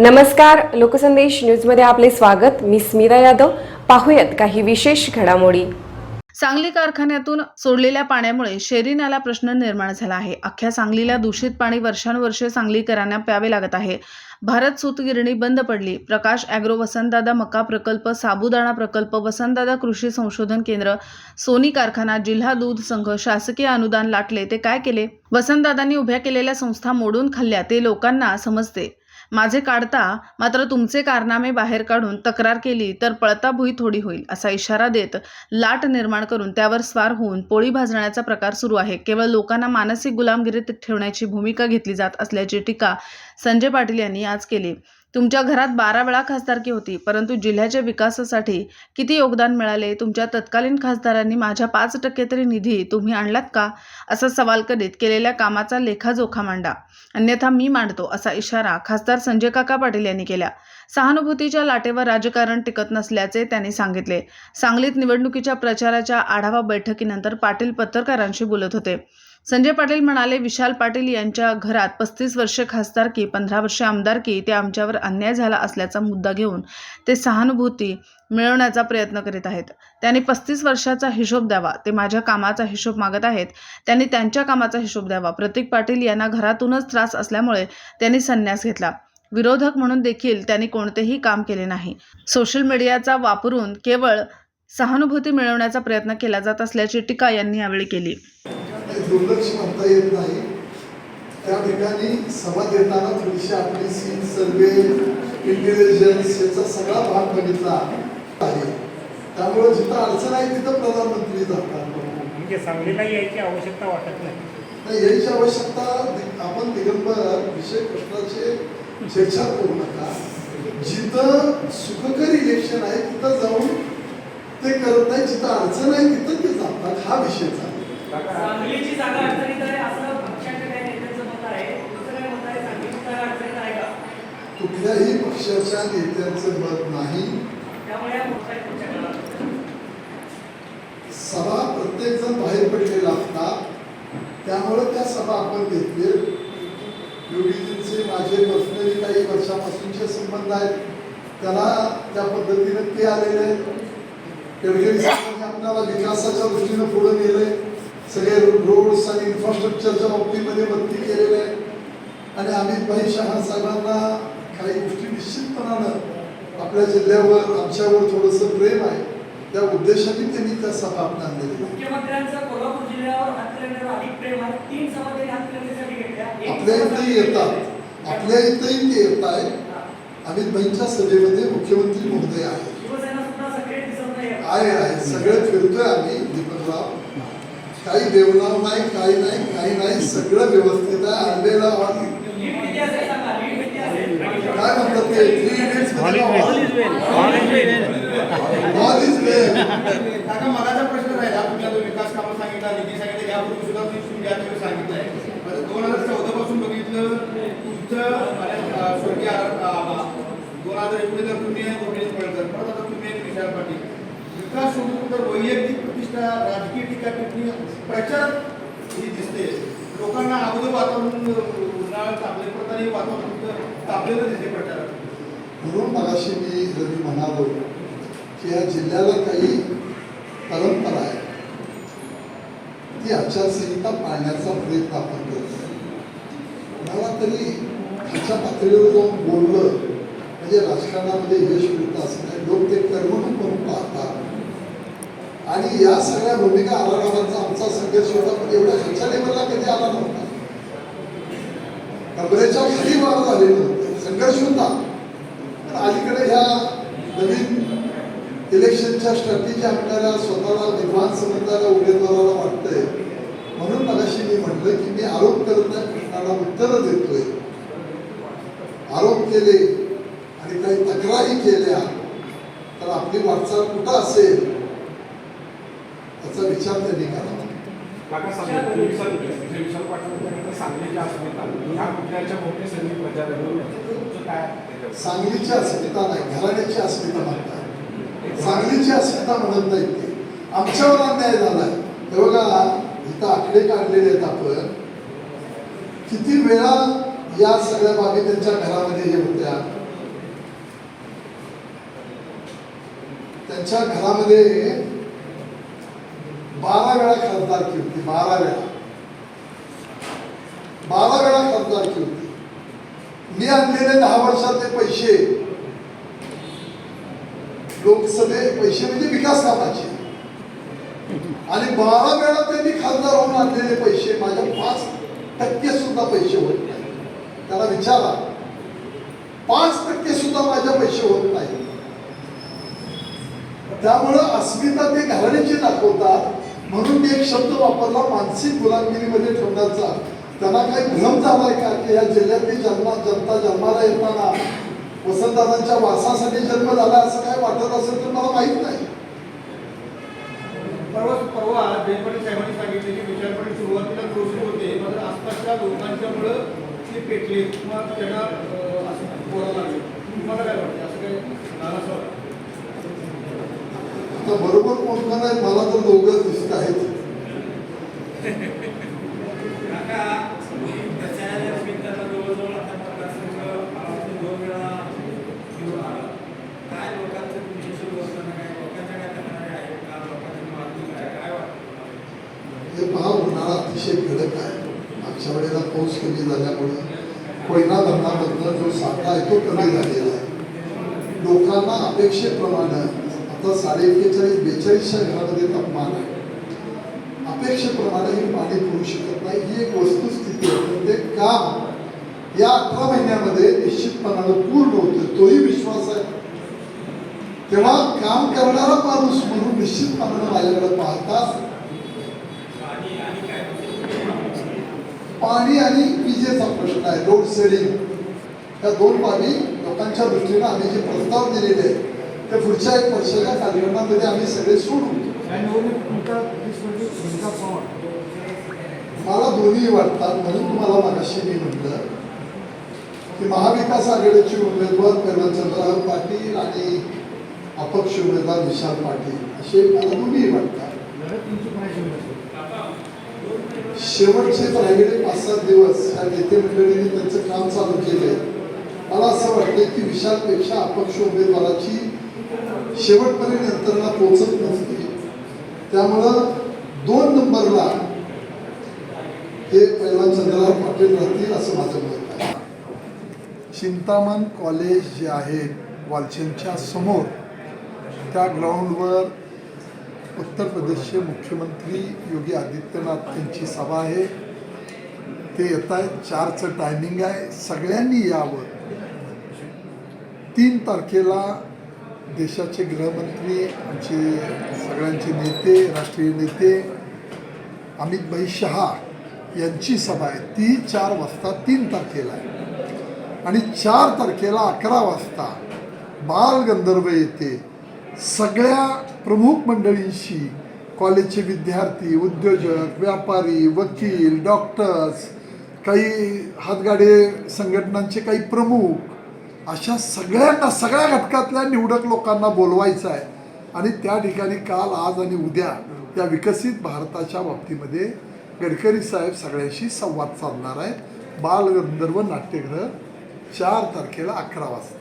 नमस्कार लोकसंदेश न्यूजमध्ये आपले स्वागत. मी स्मिता यादव. पाहूयात काही विशेष घडामोडी. सांगली कारखान्यातून सोडलेल्या पाण्यामुळे शेरी नाला प्रश्न निर्माण झाला आहे. अख्ख्या सांगलीला दूषित पाणी वर्षानुवर्षे सांगलीकरांना प्यावे लागत आहे. भारत सूतगिरणी बंद पडली. प्रकाश ॲग्रो वसंतदादा मका प्रकल्प साबुदाणा प्रकल्प वसंतदादा कृषी संशोधन केंद्र सोनी कारखाना जिल्हा दूध संघ शासकीय अनुदान लाटले. ते काय केले? वसंतदादांनी उभ्या केलेल्या संस्था मोडून खाल्ल्या ते लोकांना समजते. माझे काढता मात्र तुमचे कारनामे बाहेर काढून तक्रार केली तर पळता भुई थोडी होईल असा इशारा देत लाट निर्माण करून त्यावर स्वार होऊन पोळी भाजण्याचा प्रकार सुरू आहे. केवळ लोकांना मानसिक गुलामगिरीत ठेवण्याची भूमिका घेतली जात असल्याची टीका संजय पाटील यांनी आज केली. तुमच्या घरात बारा वेळा खासदारकी होती परंतु जिल्ह्याच्या विकासासाठी किती योगदान मिळाले? तुमच्या तत्कालीन खासदारांनी माझ्या पाच टक्के तरी निधी तुम्ही आणलात का? असा सवाल करीत केलेल्या कामाचा लेखाजोखा मांडा. अन्यथा मी मांडतो असा इशारा खासदार संजय काका पाटील यांनी केला. सहानुभूतीच्या लाटेवर राजकारण टिकत नसल्याचे त्यांनी सांगितले. सांगलीत निवडणुकीच्या प्रचाराच्या आढावा बैठकीनंतर पाटील पत्रकारांशी बोलत होते. संजय पाटील म्हणाले विशाल पाटील यांच्या घरात पस्तीस वर्षे खासदारकी पंधरा वर्षे आमदारकी ते आमच्यावर अन्याय झाला असल्याचा मुद्दा घेऊन ते सहानुभूती मिळवण्याचा प्रयत्न करीत आहेत. त्यांनी पस्तीस वर्षाचा हिशोब द्यावा ते माझ्या कामाचा हिशोब मागत आहेत. त्यांनी त्यांच्या कामाचा हिशोब द्यावा. प्रतीक पाटील यांना घरातूनच त्रास असल्यामुळे त्यांनी संन्यास घेतला. विरोधक म्हणून देखील त्यांनी कोणतेही काम केले नाही. सोशल मीडियाचा वापरून केवळ सहानुभूती मिळवण्याचा प्रयत्न केला जात असल्याची टीका यांनी यावेळी केली. दुर्लक्ष म्हणता येत नाही. त्या ठिकाणी सभा देताना थोडीशी आपली सीन सर्वे इंटेलिजन्स याचा सगळा भाग बघितला आहे. त्यामुळे जिथं अडचण आहे तिथं प्रधानमंत्री जातात. म्हणजे सांगलीला यायची आवश्यकता वाटत नाही. याची आवश्यकता आपण दिगंबर विषय प्रश्नाचे चर्चा करू नका. जिथं सुखकर इलेक्शन आहे तिथं जाऊन ते करत नाही जिथं अडचण आहे तिथं ते जातात. हा विषय चालू सांगलीची जागा अडचणीत आहे. असं पक्षाच्या काही नेत्यांचं मत आहे? तुमचं काय मत आहे? सांगलीची जागा अडचणीत आहे का? कुठल्याही पक्षाच्या नेत्यांचं मत नाही. त्यामुळे सभा प्रत्येक जण बाहेर पडलेला असतात त्यामुळे त्या सभा आपण घेतले योगीजींचे माझे पर्सनली काही वर्षापासूनचे संबंध आहेत. त्याला त्या पद्धतीने ते आलेले गडकरी साहेबांनी आपल्याला विकासाच्या दृष्टीनं पुढे नेले सगळे रोड्स आणि इन्फ्रास्ट्रक्चरच्या बाबतीमध्ये भरती केलेले आहे आणि अमित भाई शहा साहेबांना काही गोष्टी निश्चितपणानं आपल्या जिल्ह्यावर आमच्यावर थोडंसं प्रेम आहे. त्या उद्देशाने त्यांनी त्या सभा आपण आपल्या इथेही येतात. आपल्या इथेही ते येत आहे अमित भाईंच्या सभेमध्ये मुख्यमंत्री महोदय आहे आहे. सगळे फिरतोय आम्ही दीपकराव. काही देवनाव नाही काही नाही काही नाही सगळं व्यवस्थित आहे आणलेला काय म्हणतात ते? Three Idiots all is well काका मगाचा प्रश्न राहिला. तुम्ही आता विकास कामं सांगितला निधी सांगितलं यापूर्वी सुद्धा तुम्ही तुम्ही आता दोन हजार चौदा पासून बघितलं तुमचं स्वर्गीय दोन हजार एकोणीस तुम्ही परत आता तुम्ही विशाल पाटील. विकास सोडून तर वैयक्तिक प्रतिष्ठा राजकीय टीका टिप्पणी प्रचार ही दिसते. लोकांना अगोदर वातावरण उन्हाळ्यात तापले प्रकारे वातावरण तापलेलं दिसते प्रचार म्हणून मगाशी मी रवी म्हणालो की या जिल्ह्याला काही परंपरा आहे. ती आचारसंहिता पाळण्याचा प्रयत्न आपण करतो मला तरी खालच्या पातळीवर जाऊन बोललं म्हणजे राजकारणामध्ये यश मिळतं असं नाही. लोक ते कर्मणूक म्हणून पाहतात. आणि या सगळ्या भूमिका आलारावांचा आमचा संघर्ष होता पण एवढ्या खालच्या लेवलला कधी आला नव्हता. कमरेच्या खाली वाढ झाले नव्हते संघर्ष होता. पण अलीकडे ह्या नवीन इलेक्शनच्या स्ट्रॅटेजी आपल्याला स्वतःला निर्माण समजणाऱ्या उमेदवाराला वाटतंय. म्हणून मगाशी मी म्हटलं की मी आरोप करत नाही प्रश्नाला उत्तरं देतोय. आरोप केले आणि काही तक्रारी केल्या तर आपली वाटचाल कुठं असेल? त्याचा विचार त्यांनी करावा सांगलीच्या अस्मिता सांगलीची अस्मिता नाही घराण्याची अस्मिता म्हणतात. सांगलीची अस्मिता म्हणत नाही ते. आमच्यावर अन्याय झालाय. हे बघा इथं आकडे काढलेले आहेत आपण. किती वेळा या सगळ्या बाबी त्यांच्या घरामध्ये हे होत्या. त्यांच्या घरामध्ये बारा वेळा खासदारकी होती बारा वेळा बारा वेळा खासदारकी होती मी आणलेले दहा वर्षातले पैसे लोकसभे पैसे म्हणजे विकास कामाचे. आणि बारा वेळा त्यांनी खासदार होऊन आणलेले पैसे माझ्या पाच टक्के सुद्धा पैसे होत नाही. त्याला विचारा. पाच टक्के सुद्धा माझ्या पैसे होत नाही. त्यामुळं अस्मिता ते घालण्याची दाखवतात. म्हणून मी एक शब्द वापरला मानसिक गुलामगिरीमध्ये ठेवण्याचा. त्यांना काही भ्रम झालाय का? की या जिल्ह्यातली जन्मा जनता जन्माला येताना वसंतदादांच्या वासासाठी जन्म झाला असं काय वाटत असेल तर मला माहीत नाही परवा परवा जयपाटील साहेबांनी सांगितले की विचारपणे सुरुवातीला प्रोसेस होते मात्र आसपासच्या लोकांच्यामुळं ते पेटले किंवा त्यांना अं, असं बोलावं लागले तुम्हाला काय वाटतं असं काय झालं असं वाटतं? आता बरोबर कोण कोण आहेत मला तर दोघंच दिसत आहेत काका त्याच्या निमित्तानं जवळजवळ आता मतदारसंघ आवर्जून दोन वेळा घेऊन आला काय लोकांचं तुमच्याशी बोलताना काय लोकांच्या काय तक्रारी आहेत का लोकांची मागणी काय काय वाटतं हे पहा उन्हाळा अतिशय कडक आहे. मागच्या वेळेला पाऊस कमी झाल्यामुळे कोयना धरणामधनं जो साठा आहे तो कमी झालेला आहे. लोकांना अपेक्षेप्रमाणे आता साडे एक्केचाळीस बेचाळीसच्या घरामध्ये तापमान आहे. अपेक्षेप्रमाणे हे पाणी पुरू शकत नाही. ही एक वस्तुस्थिती आहे. ते काम या अठरा महिन्यामध्ये निश्चितपणानं पूर्ण होतं. तोही विश्वास आहे. तेव्हा काम करणारा माणूस म्हणून निश्चितपणानं माझ्याकडे पाहतात पाणी आणि विजेचा प्रश्न आहे. लोड सेडिंग या दोन बाबी लोकांच्या दृष्टीनं आम्ही जे प्रस्ताव दिलेले आहेत ते पुढच्या एक वर्षाच्या कार्यक्रमामध्ये आम्ही सगळे सोडू मला दोन्ही वाटतात म्हणून तुम्हाला मागाशी मी म्हटलं की महाविकास आघाडीचे उमेदवार चंद्रराव पाटील आणि अपक्ष उमेदवार विशाल पाटील असे मला दोन्ही वाटतात शेवटचे राहिलेले पाच सात दिवस या नेते मंडळींनी त्यांचं काम चालू केलंय मला असं वाटतंय की विशालपेक्षा अपक्ष उमेदवाराची शेवटपर्यंत यंत्रणा पोचत नसते. त्यामुळं दोन नंबरला हे पहिला चंद्रराव पाटील राहतील असं माझं मत आहे. चिंतामण कॉलेज जे आहे वालचेनच्या समोर त्या ग्राउंडवर उत्तर प्रदेशचे मुख्यमंत्री योगी आदित्यनाथ यांची सभा आहे. ते येत आहेत चारचं टायमिंग आहे. सगळ्यांनी यावं. तीन तारखेला देशाचे गृहमंत्री आमचे सगळ्यांचे नेते राष्ट्रीय नेते अमित भाई शहा यांची सभा आहे. ती चार वाजता तीन तारखेला आहे. आणि चार तारखेला अकरा वाजता बाल गंधर्व येते सगळ्या प्रमुख मंडळींशी कॉलेजचे विद्यार्थी उद्योजक व्यापारी वकील डॉक्टर्स काही हातगाडे संघटनांचे काही प्रमुख अशा सगळ्यांना सगळ्या घटकातल्या निवडक लोकांना बोलवायचं आहे. आणि त्या ठिकाणी काल आज आणि उद्या या विकसित भारताच्या बाबतीमध्ये गडकरी साहेब सगळ्यांशी संवाद साधणार आहेत. बालगंधर्व नाट्यगृह चार तारखेला अकरा वाजता.